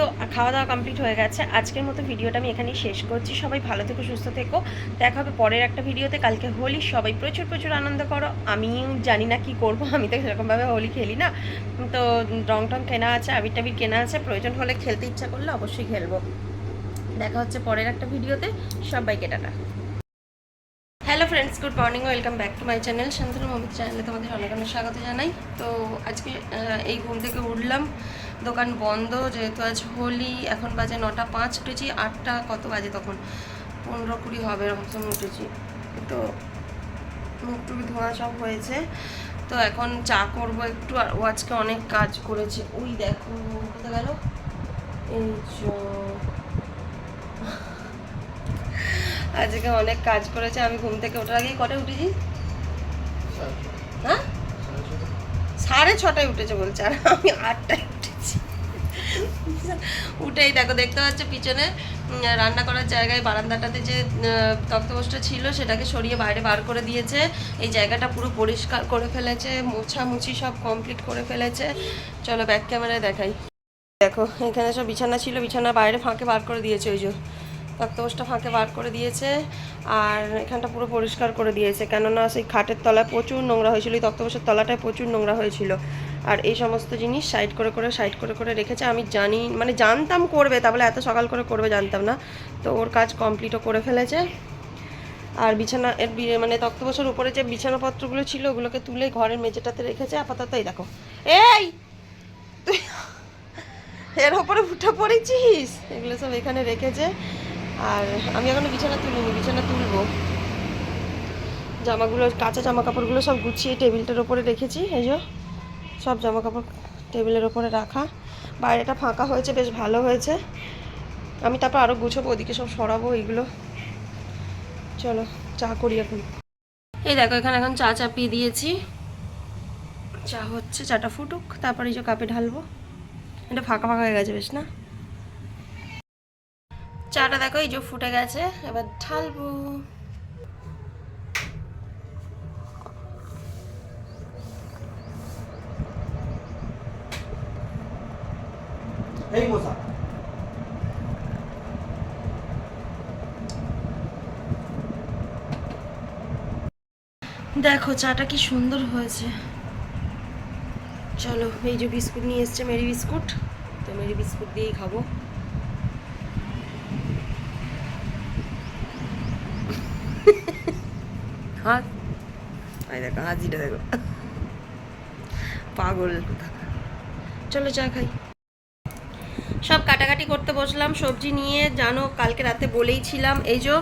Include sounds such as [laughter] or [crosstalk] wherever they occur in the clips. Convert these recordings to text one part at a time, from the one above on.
তো খাওয়া দাওয়া কমপ্লিট হয়ে গেছে। আজকের মতো ভিডিওটা আমি এখানেই শেষ করছি। সবাই ভালো থেকো, সুস্থ থেকো। দেখা হবে পরের একটা ভিডিওতে কালকে হোলি, সবাই প্রচুর প্রচুর আনন্দ করো। আমি জানি না কি করব। আমি তো সেরকমভাবে হোলি খেলি না। তো রং টং কেনা আছে, আবির টাবির কেনা আছে। প্রয়োজন হলে খেলতে ইচ্ছা করলে অবশ্যই খেলব। দেখা হচ্ছে পরের একটা ভিডিওতে সবাইকে ta-ta. Hello friends good morning welcome back to my channel Shantanu Momit চ্যানেলে তোমাদের অনেক অনেক স্বাগত জানাই। তো আজকে এই ঘুম থেকে উঠলাম। দোকান বন্ধ যেহেতু আজ হোলি এখন বাজে নটা পাঁচ উঠেছি আটটা কত বাজে তখন? পনেরো কুড়ি হবে এরকম সময় উঠেছি। তো মুখ টুক ধোয়া সব হয়েছে। তো এখন চা করব একটু আর ও আজকে অনেক কাজ করেছে। ওই দেখো কোথায় গেল? এই আজকে অনেক কাজ করেছে আমি ঘুম থেকে ওঠার আগেই কটায় উঠেছি? হ্যাঁ? সাড়ে ছটায় উঠেছে বলছে আর আমি আটটায় উঠেই দেখো, দেখতে পাচ্ছ পিছনে রান্না করার জায়গায় বারান্দাটাতে যে তক্তপোষ্ট ছিল, সেটাকে সরিয়ে বাইরে বার করে দিয়েছে। এই জায়গাটা পুরো পরিষ্কার করে ফেলেছে, মোছামুছি সব কমপ্লিট করে ফেলেছে। চলো ব্যাক ক্যামেরায় দেখাই। দেখো, এখানে সব বিছানা ছিল বিছানা বাইরে ফাঁকে বার করে দিয়েছে ওই যে। তক্তপোষটা ফাঁকে বার করে দিয়েছে আর এখানটা পুরো পরিষ্কার করে দিয়েছে। কেননা সেই খাটের তলায় প্রচুর নোংরা হয়েছিল, এই তক্তপোষের তলাটায় প্রচুর নোংরা হয়েছিল। আর এই সমস্ত জিনিস সাইড করে করে, সাইড করে করে রেখেছে। আমি জানি মানে জানতাম করবে, তা বলে এত সকাল করে করবে জানতাম না। তো ওর কাজ কমপ্লিটও করে ফেলেছে। আর বিছানা, এর মানে তক্তপোষের উপরে যে বিছানাপত্রগুলো ছিল, ওগুলোকে তুলে ঘরের মেঝেটাতে রেখেছে। আপাতত এই দেখো। এই! তুই এর ওপরে উঠে পড়েছিস? এগুলো সব এখানে রেখেছে। আর আমি এখনও বিছানা তুলিনি, বিছানা তুলবো। জামাগুলো, কাঁচা জামা কাপড়গুলো সব গুছিয়ে টেবিলটার ওপরে রেখেছি, এই যে। সব জামা কাপড় টেবিলের ওপরে রাখা। বাইরেটা ফাঁকা হয়েছে, বেশ ভালো হয়েছে। আমি তারপর আরও গুছাবো, ওদিকে সব সরাবো, এইগুলো। চলো, চা করি এখন। এই দেখো, এখানে এখন চা চাপিয়ে দিয়েছি। চা হচ্ছে, চাটা ফুটুক, তারপরে এই যে কাপে ঢালবো। এটা ফাঁকা ফাঁকা হয়ে গেছে, বেশ না? চাটা দেখো এই যে ফুটে গেছে এবার ঢালবো। দেখো চাটা কি সুন্দর হয়েছে। চলো এই যে বিস্কুট নিয়ে এসছে মেরি বিস্কুট। তো মেরি বিস্কুট দিয়েই খাব। হাত। এই দেখো হাজিটা দেখো। পাগল চলো চা খাই। সব কাটাকাটি করতে বসলাম, সবজি নিয়ে। জানো, কালকে রাতে বলেই ছিলাম, এই যে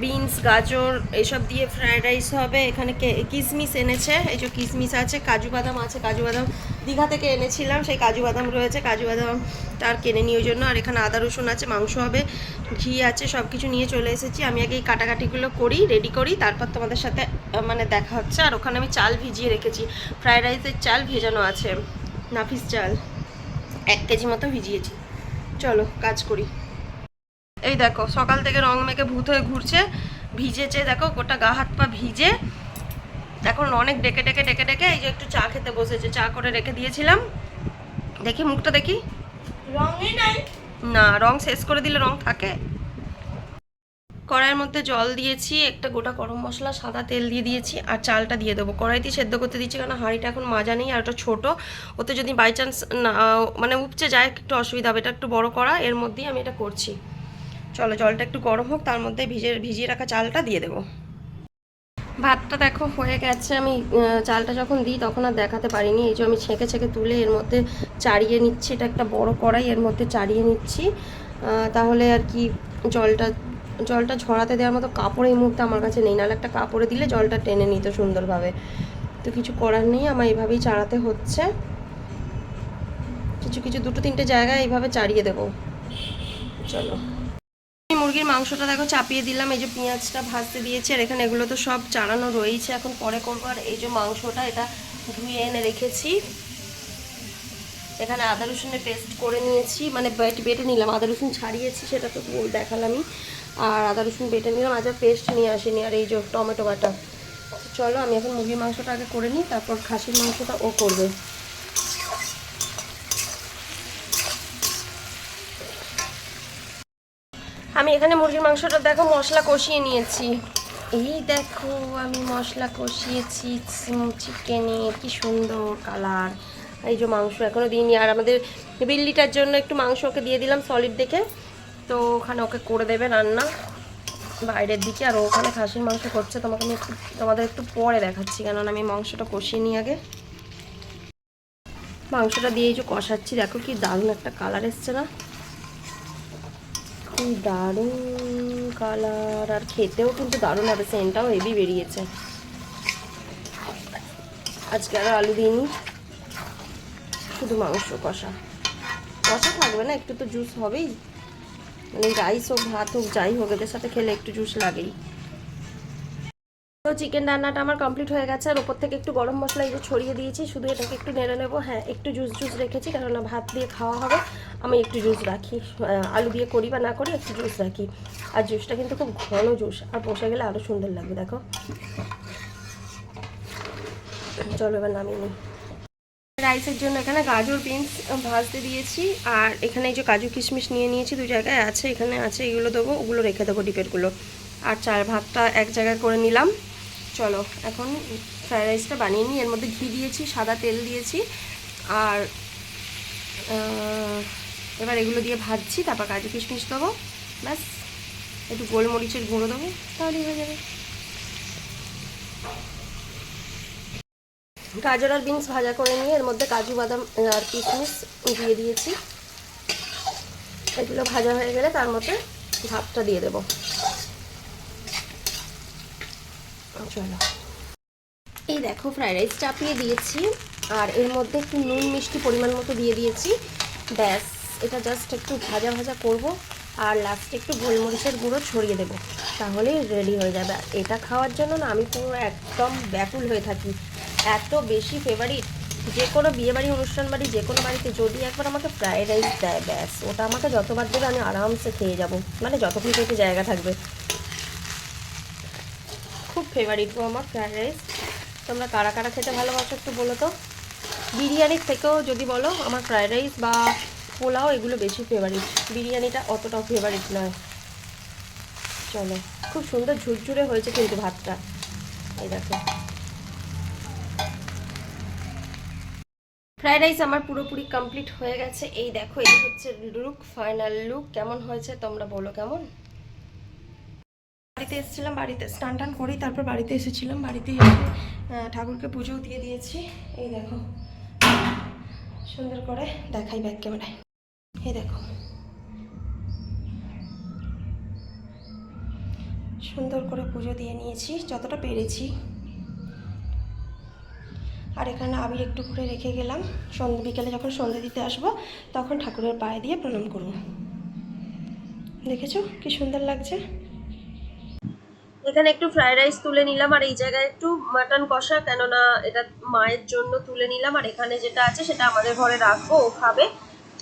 বিনস গাজর এইসব দিয়ে ফ্রায়েড রাইস হবে। এখানে কে- কিশমিশ এনেছে। এই যে কিশমিশ আছে, কাজু বাদাম আছে, কাজু বাদাম দীঘা থেকে এনেছিলাম, সেই কাজু বাদাম রয়েছে, কাজু বাদাম তার কিনে নিয়ে জন্য। আর এখানে আদা, রসুন আছে, মাংস হবে, ঘি আছে সব কিছু নিয়ে চলে এসেছি। আমি আগে এই কাটাকাটিগুলো করি রেডি করি, তারপর তোমাদের সাথে মানে দেখা হচ্ছে। আর ওখানে আমি চাল ভিজিয়ে রেখেছি। ফ্রায়েড রাইসের চাল ভেজানো আছে, নাফিস চাল। এক কেজি মতো ভিজিয়েছি। চলো, কাজ করি। এই দেখো সকাল থেকে রং মেখে ভূত হয়ে ঘুরছে ভিজেছে দেখো গোটা গা হাত পা ভিজে। এখন অনেক ডেকে ডেকে ডেকে ডেকে এই যে একটু চা খেতে বসেছে চা করে রেখে দিয়েছিলাম। দেখি মুখটা দেখি। না রং শেষ করে দিলে রং থাকে। কড়াইয়ের মধ্যে জল দিয়েছি একটা গোটা গরম মশলা সাদা তেল দিয়ে দিয়েছি আর চালটা দিয়ে দেবো। কড়াইতে সেদ্ধ করতে দিচ্ছি কারণ হাঁড়িটা এখন মাজা নেই আর ওটা ছোটো। ওতে যদি বাই চান্স না মানে উপচে যায় একটু অসুবিধা হবে। এটা একটু বড় করা এর মধ্যেই আমি এটা করছি। চলো জলটা একটু গরম হোক, তার মধ্যে ভিজে, ভিজিয়ে রাখা চালটা দিয়ে দেবো। ভাতটা দেখো, হয়ে গেছে। আমি চালটা যখন দিই, তখন আর দেখাতে পারিনি। এই যে আমি ছেঁকে ছেঁকে তুলে এর মধ্যে চাড়িয়ে নিচ্ছি, এটা একটা বড় কড়াই, এর মধ্যে চাড়িয়ে নিচ্ছি। তাহলে আর কি জলটা জলটা ঝরাতে দেওয়ার মতো কাপড় এই মুহূর্তে আমার কাছে নেই। নাহলে একটা কাপড়ে দিলে জলটা টেনে নিত সুন্দরভাবে। তো কিছু করার নেই, আমার এইভাবেই চাড়াতে হচ্ছে। কিছু কিছু, দুটো, তিনটে জায়গায় এইভাবে চাড়িয়ে দেবো। চলো। মুরগির মাংসটা দেখো চাপিয়ে দিলাম, এই যে পেঁয়াজটা ভাজতে দিয়েছি, আর এখানে এগুলো তো সব চাড়ানো রয়েছে। এখন পরে করব, আর এই যে মাংসটা, এটা ধুয়ে এনে রেখেছি। এখানে আদা রসুনের পেস্ট করে নিয়েছি মানে বেটে বেটে নিলাম, আদা রসুন ছাড়িয়েছি, সেটা তো দেখালামই। আর আদা রসুন বেটে নিলাম আজ পেস্ট নিয়ে আসিনি, আর এই যে টমেটো বাটা। চলো, আমি এখন মুরগির মাংসটা আগে করে নিই, তারপর খাসির মাংসটা ও করবে। আমি এখানে মুরগির মাংসটা দেখো, মশলা কষিয়ে নিয়েছি। এই দেখো, আমি মশলা কষিয়েছি চিকেনে, কি সুন্দর কালার। এই যে মাংস এখনও দিইনি, আর আমাদের বিল্লিটার জন্য একটু মাংস ওকে দিয়ে দিলাম সলিড দেখে। তো ওখানে ওকে করে দেবে রান্না। বাইরের দিকে, আর ওখানে খাসির মাংস করছে, তোমাকে আমি একটু, তোমাদের একটু পরে দেখাচ্ছি, কেননা আমি মাংসটা কষিয়ে নিই আগে। মাংসটা দিয়ে এই যে কষাচ্ছি, দেখো কি দারুণ একটা কালার এসছে না? কি দারুণ কালার আর খেতেও কিন্তু দারুণ হবে সেন্টটাও হেভি বেরিয়েছে। আজকে আর আলু দিইনি, শুধু মাংস কষা। কষা থাকবে না, একটু তো জুস হবেই। মানে রাইস হোক, ভাত হোক, যাই হোক, এদের সাথে খেলে একটু জুস লাগেই। তো চিকেন রান্নাটা আমার কমপ্লিট হয়ে গেছে। আর ওপর থেকে একটু গরম মশলা এই যে ছড়িয়ে দিয়েছি, শুধু এটাকে একটু নেড়ে নেব। হ্যাঁ একটু জুস জুস রেখেছি, কেননা ভাত দিয়ে খাওয়া হবে। আমি একটু জুস রাখি আলু দিয়ে করি বা না করি একটু জুস রাখি। আর জুসটা কিন্তু খুব ঘন জুস আর বসে গেলে আরও সুন্দর লাগবে, দেখো। চলো এবার নামিয়ে নিই। রাইসের জন্য এখানে গাজর বিনস ভাজতে দিয়েছি, আর এখানে এই যে কাজু কিশমিশ নিয়ে নিয়েছি, দুই জায়গায় আছে, এখানে আছে, এগুলো দেবো, ওগুলো রেখে দেবো ডিপেরগুলো আর চার ভাতটা এক জায়গায় করে নিলাম। চলো, এখন ফ্রায়েড রাইসটা বানিয়ে নিই। এর মধ্যে ঘি দিয়েছি, সাদা তেল দিয়েছি আর এবার এগুলো দিয়ে ভাজছি, তারপর কাজু কিশমিশ দেবো, ব্যাস। একটু গোলমরিচের গুঁড়ো দেবো, তাহলেই হয়ে যাবে। গাজর আর বিনস ভাজা করে নিয়ে এর মধ্যে কাজু বাদাম আর কিশমিশ দিয়ে দিয়েছি। এগুলো ভাজা হয়ে গেলে তার মধ্যে ভাতটা দিয়ে দেবো। চলো। এই দেখো ফ্রাইড রাইস চাপিয়ে দিয়েছি, আর এর মধ্যে একটু নুন মিষ্টি পরিমাণ মতো দিয়ে দিয়েছি। ব্যাস, এটা জাস্ট একটু ভাজা ভাজা করব, আর লাস্টে একটু গোলমরিচের গুঁড়ো ছড়িয়ে দেবো। তাহলেই রেডি হয়ে যাবে। এটা খাওয়ার জন্য না আমি পুরো একদম ব্যাকুল হয়ে থাকি। এত বেশি ফেভারিট যে কোনো বিয়েবাড়ি, অনুষ্ঠান বাড়ি, যে কোনো বাড়িতে যদি একবার আমাকে ফ্রাইড রাইস দেয়, ব্যাস, ওটা আমাকে যতবার দেবে আমি আরামসে খেয়ে যাব। মানে যতক্ষণ পেটে জায়গা থাকবে। খুব ফেভারিট গো আমার ফ্রায়েড রাইস তোমরা কারা কারা খেতে ভালোবাসো একটু বলো তো। বিরিয়ানির থেকেও যদি বলো, আমার ফ্রায়েড রাইস বা পোলাও এগুলো বেশি ফেভারিট বিরিয়ানিটা অতটাও ফেভারিট নয়। চলো, খুব সুন্দর ঝুরঝুরে হয়েছে কিন্তু ভাতটা। এই দেখো। ফ্রাইড রাইস আমার পুরোপুরি কমপ্লিট হয়ে গেছে। এই দেখো এই হচ্ছে লুক ফাইনাল লুক কেমন হয়েছে তোমরা বলো, কেমন? বাড়িতে এসেছিলাম, বাড়িতে স্নান টান করেই তারপর বাড়িতে এসেছিলাম। বাড়িতে এসে ঠাকুরকে পুজোও দিয়ে দিয়েছি। এই দেখো, সুন্দর করে দেখাই ব্যাক ক্যামেরায়। এই দেখো, সুন্দর করে পুজো দিয়ে নিয়েছি, যতটা পেরেছি। আর এখানে আবির একটু করে রেখে গেলাম। সন্ধ্যে বিকেলে যখন সন্ধ্যে দিতে আসব, তখন ঠাকুরের পায়ে দিয়ে প্রণাম করব। দেখেছ কি সুন্দর লাগছে? এখানে একটু ফ্রাইড রাইস তুলে নিলাম, আর এই জায়গায় একটু মাটন কষা, কেননা এটা মায়ের জন্য তুলে নিলাম, আর এখানে যেটা আছে সেটা আমাদের ঘরে রাখব, ও খাবে।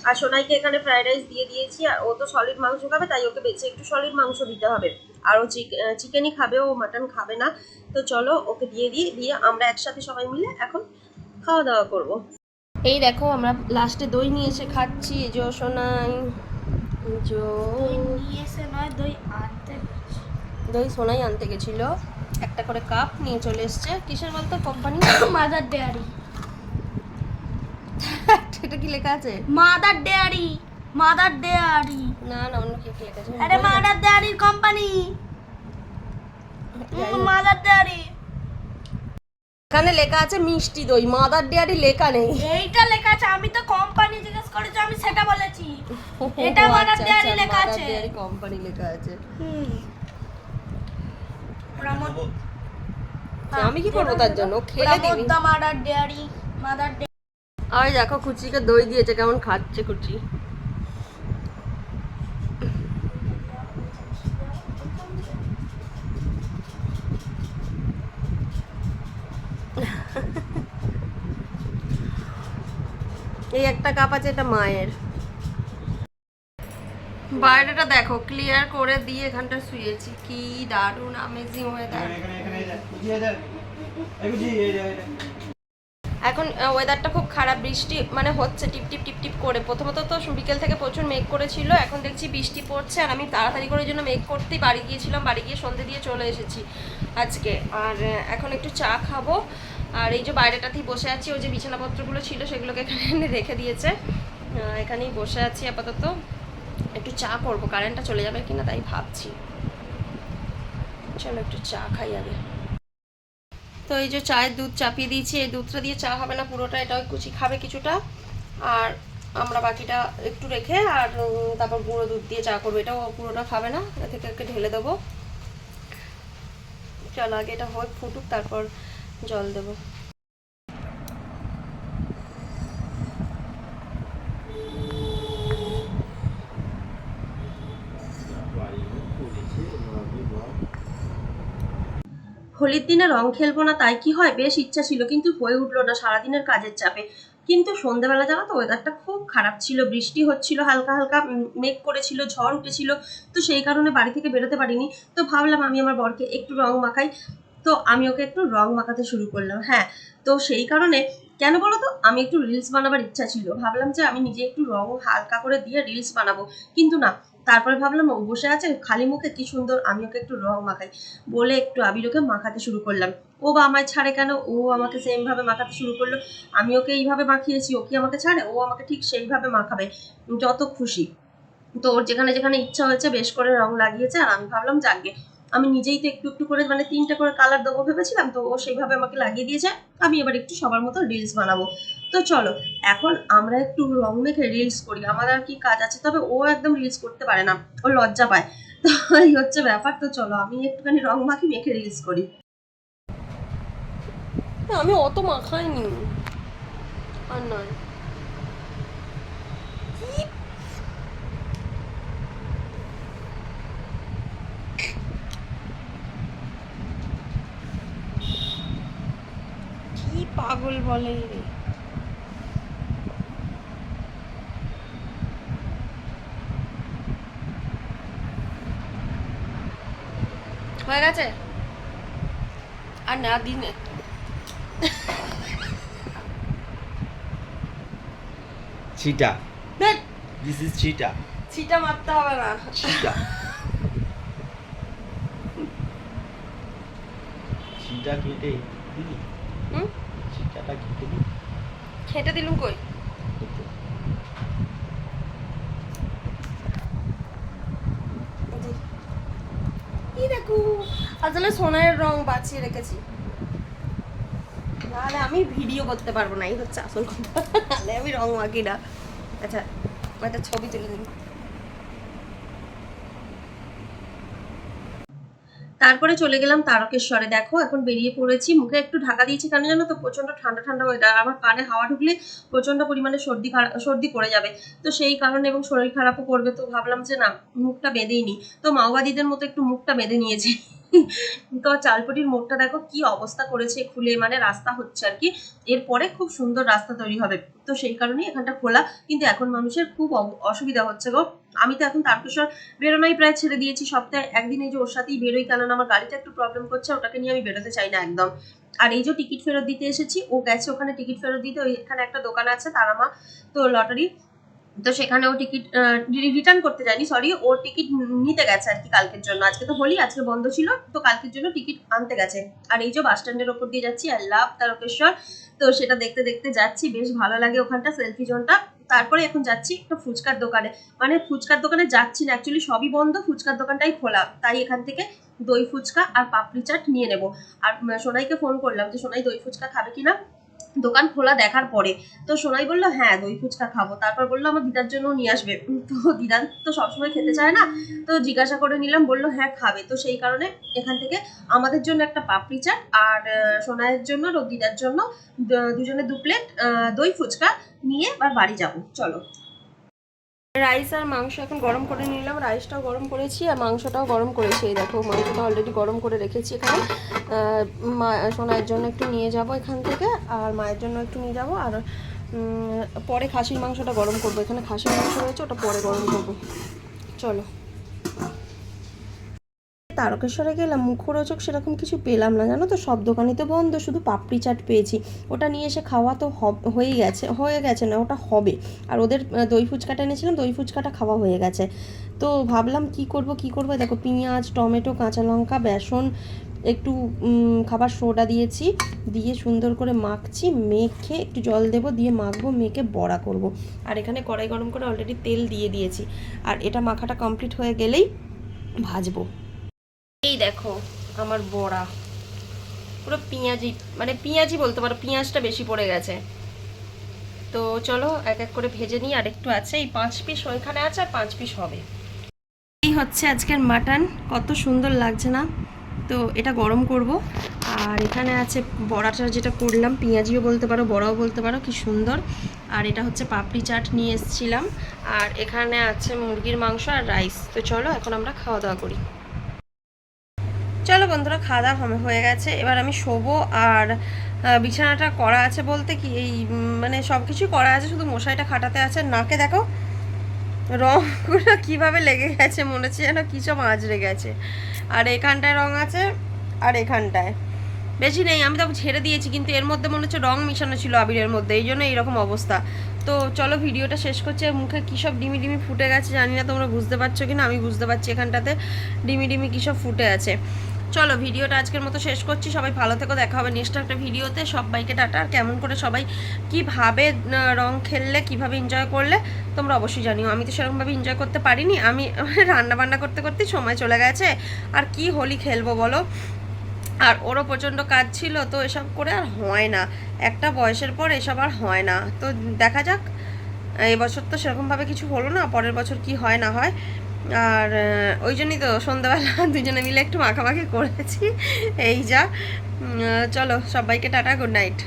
আর সোনাইকে এখানে ফ্রাইড রাইস দিয়ে দিয়েছি, আর ও তো সলিড মাংস খাবে, তাই ওকে বেছে একটু সলিড মাংস দিতে হবে। আর ও চিকেনই খাবে, ও মাটন খাবে না। তো চলো ওকে দিয়ে দিই, দিয়ে আমরা একসাথে সবাই মিলে এখন খাওয়া দাওয়া করব। এই দেখো, আমরা লাস্টে দই নিয়ে এসে খাচ্ছি যে সোনাই নিয়ে এসে নয়, দই আনতে দই সোনাই আনতে গেছিল। একটা করে কাপ নিয়ে চলে এসছে। কিসের বলতো? কোম্পানি? মাদার ডেয়ারি [laughs] এটা কি লেখা আছে? মাদার ডেয়ারি মাদার ডেয়ারি না না অন্য কি লেখা আছে? আরে মাদার ডেয়ারির কোম্পানি। মাদার ডেয়ারি এখানে লেখা আছে মিষ্টি দই। মাদার ডেয়ারি লেখা নেই। এইটা লেখা আছে। আমি তো কোম্পানি জিজ্ঞেস করেছি আমি সেটা বলেছি। [laughs] এটা মাদার ডেয়ারি লেখা আছে। কোম্পানি লেখা আছে। হুম। আমি কি করব তার জন্য? খেলে দিবি। মাদার ডেয়ারি মাদার আর দেখো দই দিয়েছে কেমন খাচ্ছে এই একটা কাপ আছে এটা মায়ের। বাইরেটা দেখো ক্লিয়ার করে দিয়ে এখানটা শুয়েছি। কি দারুণ আমেজিং ওয়েদার এখানে ওয়েদারটা খুব খারাপ বৃষ্টি মানে হচ্ছে টিপ টিপ টিপ টিপ করে। প্রথমত তো বিকেল থেকে প্রচুর মেঘ করেছিল এখন দেখছি বৃষ্টি পড়ছে আর আমি তাড়াতাড়ি করে জন্য মেঘ করতেই বাড়ি গিয়েছিলাম বাড়ি গিয়ে সন্ধে দিয়ে চলে এসেছি আজকে। আর এখন একটু চা খাব। আর এই যে বাইরেটাতেই বসে আছি ওই যে বিছানাপত্রগুলো ছিল সেগুলোকে এখানে এনে রেখে দিয়েছে। এখানেই বসে আছি আপাতত। একটু চা করব। কারেন্টটা চলে যাবে কিনা তাই ভাবছি। চলো একটু চা খাই আগে। তো এই যে চায়ের দুধ চাপিয়ে দিয়েছি, এই দুধটা দিয়ে চা হবে না পুরোটা এটা ওই কুচি খাবে কিছুটা। আর আমরা বাকিটা একটু রেখে আর তারপর গুঁড়ো দুধ দিয়ে চা করব। এটাও পুরোটা খাবে না, এটা থেকে একে ঢেলে দেবো। চলো আগে এটা হোক, ফুটুক, তারপর জল দেবো। হোলির দিনে রং খেলব না, তাই কি হয়? বেশ ইচ্ছা ছিল, কিন্তু হয়ে উঠল না সারাদিনের কাজের চাপে। কিন্তু সন্ধ্যাবেলা জানো তো ওয়েদারটা খুব খারাপ ছিল, বৃষ্টি হচ্ছিল, হালকা হালকা মেঘ করেছিল, ঝড় উঠেছিল, তো সেই কারণে বাড়ি থেকে বেরোতে পারিনি। তো ভাবলাম আমি আমার বরকে একটু রং মাখাই, তো আমি ওকে একটু রং মাখাতে শুরু করলাম হ্যাঁ। তো সেই কারণে, কেন বলো তো আমি একটু রিলস বানাবার ইচ্ছা ছিল, ভাবলাম যে আমি নিজে একটু রং হালকা করে দিয়ে রিলস বানাবো, কিন্তু না। তারপরে ভাবলাম, ও বসে আছে, খালি মুখে কি সুন্দর, আমি ওকে একটু রং মাখাই। বলে একটু আবির ওকে মাখাতে শুরু করলাম। ও বা আমায় ছাড়ে কেন? ও আমাকে সেম ভাবে মাখাতে শুরু করল। আমি ওকে এইভাবে মাখিয়েছি, ও কি আমাকে ছাড়ে? ও আমাকে ঠিক সেইভাবে মাখাবে, যত খুশি। তো ওর যেখানে যেখানে ইচ্ছা হয়েছে, বেশ করে রং লাগিয়েছে, আর আমি ভাবলাম, যাকে আমি নিজেই তো একটু একটু করে মানে তিনটে করে কালার দেবো ভেবেছিলাম, তো ও সেইভাবে আমাকে লাগিয়ে দিয়েছে। আমি এবার একটু সবার মতো রিলস বানাবো। তো চলো, এখন আমরা একটু রং মেখে রিলস করি। আমার আর কি কাজ আছে, তবে ও একদম রিলস করতে পারে না। ও লজ্জা পায়। তো এই হচ্ছে ব্যাপার। তো চলো, আমি একটুখানি রং মাখি, মেখে রিলস করি। আমি অত মাখাইনি। আর নয় কি পাগল বলে হয়ে গেছে? আর না দিনে। চিটা দিস ইজ চিটা চিটা মারতে হবে না। চিটা চিটা [laughs] কেটে হুম? চিটাটা কেটে দিলি খেটে দিলুম কই? আসলে সোনার রং বাঁচিয়ে রেখেছি। নাহলে আমি ভিডিও করতে পারব না এই হচ্ছে আসল কথা। নাহলে আমি রং মাখি না। আচ্ছা একটা ছবি তুলে দিন তারপরে চলে গেলাম তারকেশ্বরে। দেখো, এখন বেরিয়ে পড়েছি। মুখে একটু ঢাকা দিয়েছি কেন জানো তো? প্রচণ্ড ঠান্ডা ঠান্ডা ওয়েদার আমার কানে হাওয়া ঢুকলে প্রচণ্ড পরিমাণে সর্দি সর্দি করে যাবে। তো সেই কারণে এবং শরীর খারাপও করবে। তো ভাবলাম যে না, মুখটা বেঁধেই নি তো মাওবাদীদের মতো একটু মুখটা বেঁধে নিয়েছি। তো চালপটির মোড়টা দেখো কি অবস্থা করেছে খুলে মানে রাস্তা হচ্ছে আর কি। এরপরে খুব সুন্দর রাস্তা তৈরি হবে। তো সেই কারণেই এখানটা খোলা, কিন্তু এখন মানুষের খুব অসুবিধা হচ্ছে গো। আমি তো এখন তারকেশ্বর বেরোনোই প্রায় ছেড়ে দিয়েছি। সপ্তাহে একদিন এই যে ওর সাথেই বেরোই, কেননা আমার গাড়িটা একটু প্রবলেম করছে, ওটাকে নিয়ে আমি বেরোতে চাই না একদম। আর এই যে টিকিট ফেরত দিতে এসেছি, ও গেছে ওখানে টিকিট ফেরত দিতে ওই এখানে একটা দোকান আছে, তারামা, তো লটারি তো সেখানে ও টিকিট রিটার্ন করতে যায়নি সরি ও টিকিট নিতে গেছে আর কি কালকের জন্য। আজকে তো হোলি, আজকে বন্ধ ছিল, তো কালকের জন্য টিকিট আনতে গেছে। আর এই যে বাস স্ট্যান্ডের ওপর দিয়ে যাচ্ছি আই লাভ তারকেশ্বর, তো সেটা দেখতে দেখতে যাচ্ছি, বেশ ভালো লাগে ওখানটা সেলফি জোনটা তারপরে এখন যাচ্ছি একটা ফুচকার দোকানে। মানে ফুচকার দোকানে যাচ্ছি না অ্যাকচুয়ালি সবই বন্ধ, ফুচকার দোকানটাই খোলা। তাই এখান থেকে দই ফুচকা আর পাপড়ি চাট নিয়ে নেব। আর সোনাইকে ফোন করলাম যে, সোনাই দই ফুচকা খাবে কিনা? দোকান খোলা দেখার পরে তো সোনাই বলল হ্যাঁ দই ফুচকা খাব। তারপর বলল, আমার দিদার জন্য নিয়ে আসবে। [laughs] তো দিদা তো সবসময় খেতে চায় না। তো জিজ্ঞাসা করে নিলাম, বলল হ্যাঁ খাবে। তো সেই কারণে এখান থেকে আমাদের জন্য একটা পাপড়ি চাট আর সোনাইয়ের জন্য দিদার জন্য দুজনে দু প্লেট দই ফুচকা নিয়ে এবার বাড়ি যাব। চলো। রাইস আর মাংস এখন গরম করে নিলাম। রাইসটাও গরম করেছি আর মাংসটাও গরম করেছি। এই দেখো, মাংসটা অলরেডি গরম করে রেখেছি এখানে। সোনার জন্য একটু নিয়ে যাব এখান থেকে আর মায়ের জন্য একটু নিয়ে যাব। আর পরে খাসির মাংসটা গরম করব। এখানে খাসির মাংস রয়েছে, ওটা পরে গরম করব। চলো। তারকেশ্বরে গেলাম, মুখরোচক সেরকম কিছু পেলাম না, জানো তো? সব দোকানই তো বন্ধ, শুধু পাপড়ি চাট পেয়েছি। ওটা নিয়ে এসে খাওয়া তো হয়েই গেছে, হয়ে গেছে না, ওটা হবে। আর ওদের দই ফুচকাটা এনেছিলাম, দই ফুচকাটা খাওয়া হয়ে গেছে। তো ভাবলাম কি করব কি করব? দেখো, পেঁয়াজ, টমেটো, কাঁচা লঙ্কা, বেসন, একটু খাবার সোডা দিয়েছি, দিয়ে সুন্দর করে মাখছি, মেখে একটু জল দেবো, দিয়ে মাখবো, মেখে বড়া করব। আর এখানে কড়াই গরম করে অলরেডি তেল দিয়ে দিয়েছি। আর এটা মাখাটা কমপ্লিট হয়ে গেলেই ভাজবো। এই দেখো, আমার বড়া। পুরো পেঁয়াজি মানে পেঁয়াজি বলতে পারো, পেঁয়াজটা বেশি পড়ে গেছে। তো চলো, এক এক করে ভেজে নিই, আর একটু আছে, এই পাঁচ পিস ওইখানে আছে, আর পাঁচ পিস হবে। এই হচ্ছে আজকের মাটন, কত সুন্দর লাগছে না? তো এটা গরম করব, আর এখানে আছে বড়াটা যেটা করলাম, পেঁয়াজিও বলতে পারো, বড়াও বলতে পারো, কি সুন্দর। আর এটা হচ্ছে পাপড়ি চাট নিয়ে এসেছিলাম, আর এখানে আছে মুরগির মাংস আর রাইস। তো চলো, এখন আমরা খাওয়া দাওয়া করি। চলো বন্ধুরা, খাওয়া দাওয়া হয়ে- গেছে। এবার আমি শোবো আর বিছানাটা করা আছে বলতে কি, এই মানে সব কিছুই করা আছে, শুধু মশারিটা খাটাতে আছে। নাকে দেখো রঙগুলো কীভাবে লেগে গেছে মনে হচ্ছে যেন, কী সব আঁচড়ে গেছে। আর এখানটায় রং আছে, আর এখানটায়। বেশি নেই, আমি তো ছেড়ে দিয়েছি, কিন্তু এর মধ্যে মনে হচ্ছে রং মিশানো ছিল আবিরের মধ্যে, এই জন্য এইরকম অবস্থা। তো চলো ভিডিওটা শেষ করছে মুখে কী সব ডিমি ডিমি ফুটে গেছে জানি না, তোমরা বুঝতে পারছ কি না আমি বুঝতে পারছি এখানটাতে ডিমি ডিমি কী সব ফুটে আছে। চলো ভিডিওটা আজকের মতো শেষ করছি, সবাই ভালো থেকো, দেখা হবে নেক্সট একটা ভিডিওতে, সবাইকে টাটা, আর কেমন করে সবাই কীভাবে রং খেললে, কীভাবে এনজয় করলে, তোমরা অবশ্যই জানিও, আমি তো সেরকমভাবে এনজয় করতে পারিনি, আমি [laughs] রান্না বান্না করতে করতেই সময় চলে গেছে, আর কি হোলি খেলব বলো? আর ওরও প্রচণ্ড কাজ ছিল, তো এসব করে আর হয় না। একটা বয়সের পর এসব আর হয় না। তো দেখা যাক এবছর বছর তো সেরকমভাবে কিছু হলো না, পরের বছর কি হয় না হয়। আর ওই জন্যই তো সন্ধ্যাবেলা [laughs] দুজনে মিলে একটু মাখামাখি করেছি। এই যা চলো, সবাইকে টাটা, গুড নাইট।